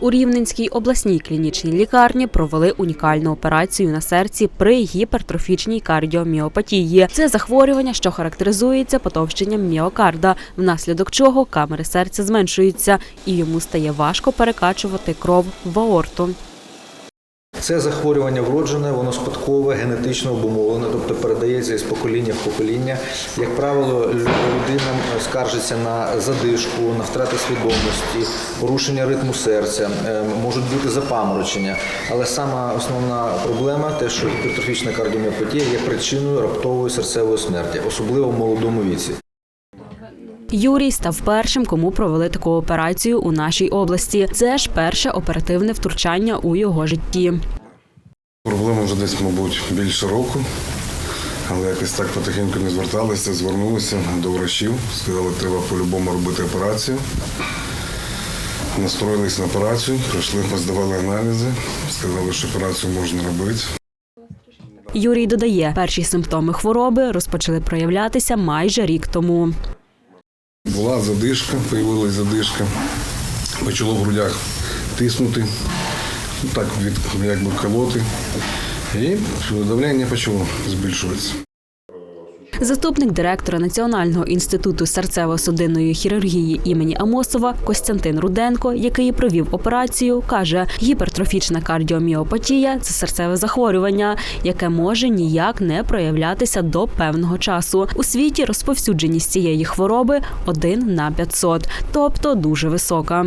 У Рівненській обласній клінічній лікарні провели унікальну операцію на серці при гіпертрофічній кардіоміопатії. Це захворювання, що характеризується потовщенням міокарда, внаслідок чого камери серця зменшуються, і йому стає важко перекачувати кров в аорту. Це захворювання вроджене, воно спадкове, генетично обумовлене, тобто передається із покоління в покоління. Як правило, людина скаржиться на задишку, на втрату свідомості, порушення ритму серця, е, можуть бути запаморочення. Але сама основна проблема те, що гіпертрофічна кардіоміопатія є причиною раптової серцевої смерті, особливо в молодому віці. Юрій став першим, кому провели таку операцію у нашій області. Це ж перше оперативне втручання у його житті. Проблема вже десь, мабуть, більше року, але якось так потихеньку не зверталися, звернулися до врачів, сказали, що треба по-любому робити операцію. Настроїлись на операцію, прийшли, поздавали аналізи, сказали, що операцію можна робити. Юрій додає, перші симптоми хвороби розпочали проявлятися майже рік тому. Була задишка, появилась задишка, почало в грудях тиснути, ну, так від якби колоти. І давлення почало збільшуватися. Заступник директора Національного інституту серцево-судинної хірургії імені Амосова Костянтин Руденко, який провів операцію, каже, гіпертрофічна кардіоміопатія це серцеве захворювання, яке може ніяк не проявлятися до певного часу. У світі розповсюдженість цієї хвороби 1 на 500, тобто дуже висока.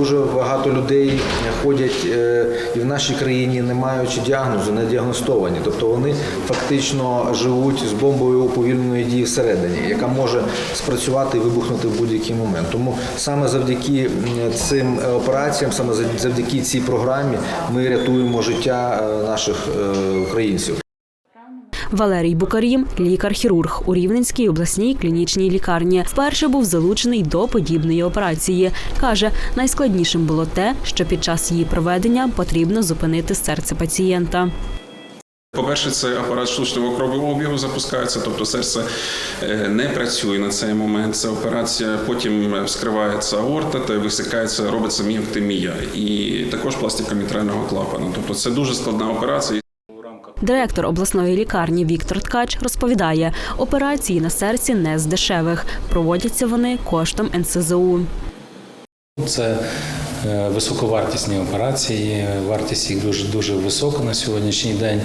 Дуже багато людей ходять е, і в нашій країні, не маючи діагнозу, не діагностовані. Тобто вони фактично живуть з бомбою уповільненої дії всередині, яка може спрацювати і вибухнути в будь-який момент. Тому саме завдяки цим е, операціям, саме за- завдяки цій програмі, ми рятуємо життя е, наших українців. Валерій Букарім, лікар-хірург у Рівненській обласній клінічній лікарні, вперше був залучений до подібної операції. каже, найскладнішим було те, що під час її проведення потрібно зупинити серце пацієнта. По-перше, це апарат штучного кровообігу запускається, тобто серце е, не працює на цей момент. Це операція, потім вскривається аорта та висикається, робиться міоктемія і також пластика мітрального клапана. Тобто це дуже складна операція. Директор обласної лікарні Віктор Ткач розповідає, операції на серці не з дешевих. Проводяться вони коштом НСЗУ. Це е, високовартісні операції, вартість їх дуже дуже висока на сьогоднішній день.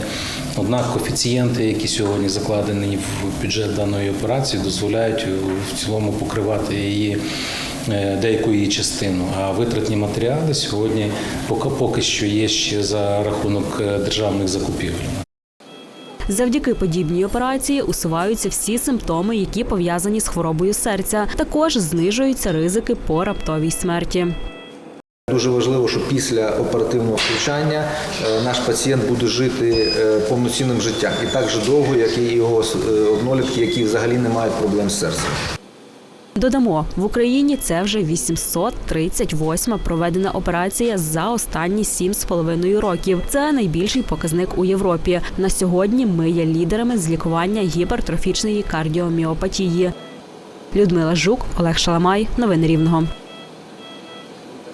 Однак коефіцієнти, які сьогодні закладені в бюджет даної операції, дозволяють в цілому покривати її е, деяку її частину. А витратні матеріали сьогодні поки, поки що є ще за рахунок е, державних закупівель. Завдяки подібній операції усуваються всі симптоми, які пов'язані з хворобою серця. Також знижуються ризики по раптовій смерті. Дуже важливо, що після оперативного втручання е, наш пацієнт буде жити е, повноцінним життям і так же довго, як і його е, однолітки, які взагалі не мають проблем з серцем. Додамо, в Україні це вже 838 проведена операція за останні 7,5 років. Це найбільший показник у Європі. На сьогодні ми є лідерами з лікування гіпертрофічної кардіоміопатії. Людмила Жук, Олег Шаламай. Новини Рівного.